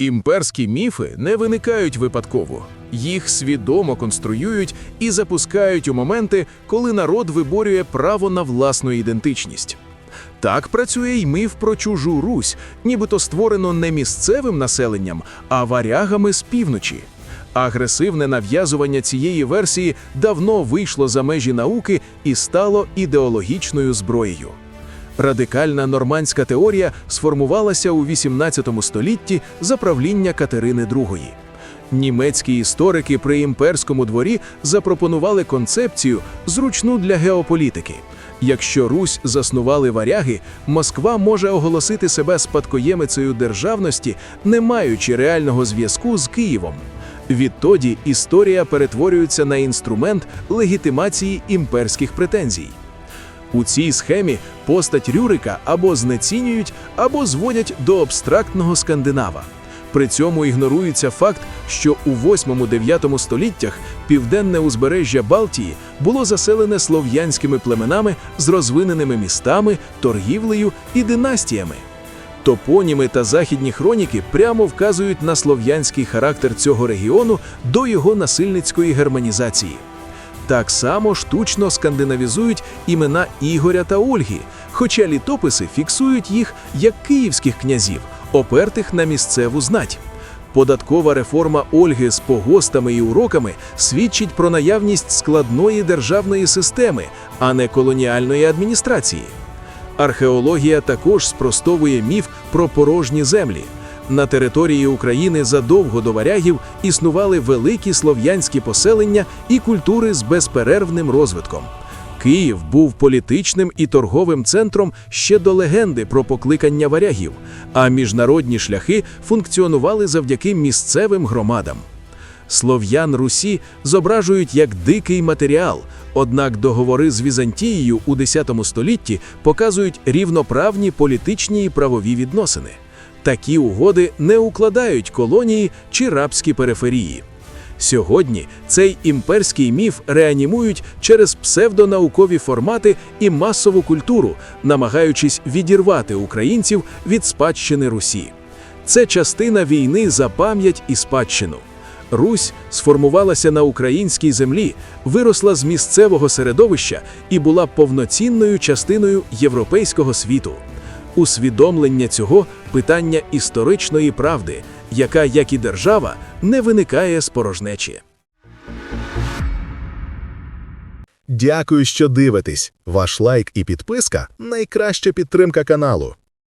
Імперські міфи не виникають випадково. Їх свідомо конструюють і запускають у моменти, коли народ виборює право на власну ідентичність. Так працює й міф про чужу Русь, нібито створено не місцевим населенням, а варягами з півночі. Агресивне нав'язування цієї версії давно вийшло за межі науки і стало ідеологічною зброєю. Радикальна нормандська теорія сформувалася у XVIII столітті за правління Катерини II. Німецькі історики при імперському дворі запропонували концепцію, зручну для геополітики. Якщо Русь заснували варяги, Москва може оголосити себе спадкоємицею державності, не маючи реального зв'язку з Києвом. Відтоді історія перетворюється на інструмент легітимації імперських претензій. У цій схемі постать Рюрика або знецінюють, або зводять до абстрактного скандинава. При цьому ігнорується факт, що у 8-9 століттях південне узбережжя Балтії було заселене слов'янськими племенами з розвиненими містами, торгівлею і династіями. Топоніми та західні хроніки прямо вказують на слов'янський характер цього регіону до його насильницької германізації. Так само штучно скандинавізують імена Ігоря та Ольги, хоча літописи фіксують їх як київських князів, опертих на місцеву знать. Податкова реформа Ольги з погостами і уроками свідчить про наявність складної державної системи, а не колоніальної адміністрації. Археологія також спростовує міф про порожні землі. На території України задовго до варягів існували великі слов'янські поселення і культури з безперервним розвитком. Київ був політичним і торговим центром ще до легенди про покликання варягів, а міжнародні шляхи функціонували завдяки місцевим громадам. Слов'ян Русі зображують як дикий матеріал, однак договори з Візантією у X столітті показують рівноправні політичні і правові відносини. Такі угоди не укладають колонії чи рабські периферії. Сьогодні цей імперський міф реанімують через псевдонаукові формати і масову культуру, намагаючись відірвати українців від спадщини Русі. Це частина війни за пам'ять і спадщину. Русь сформувалася на українській землі, виросла з місцевого середовища і була повноцінною частиною європейського світу. Усвідомлення цього питання історичної правди, яка, як і держава, не виникає з порожнечі. Дякую, що дивитесь. Ваш лайк і підписка найкраща підтримка каналу.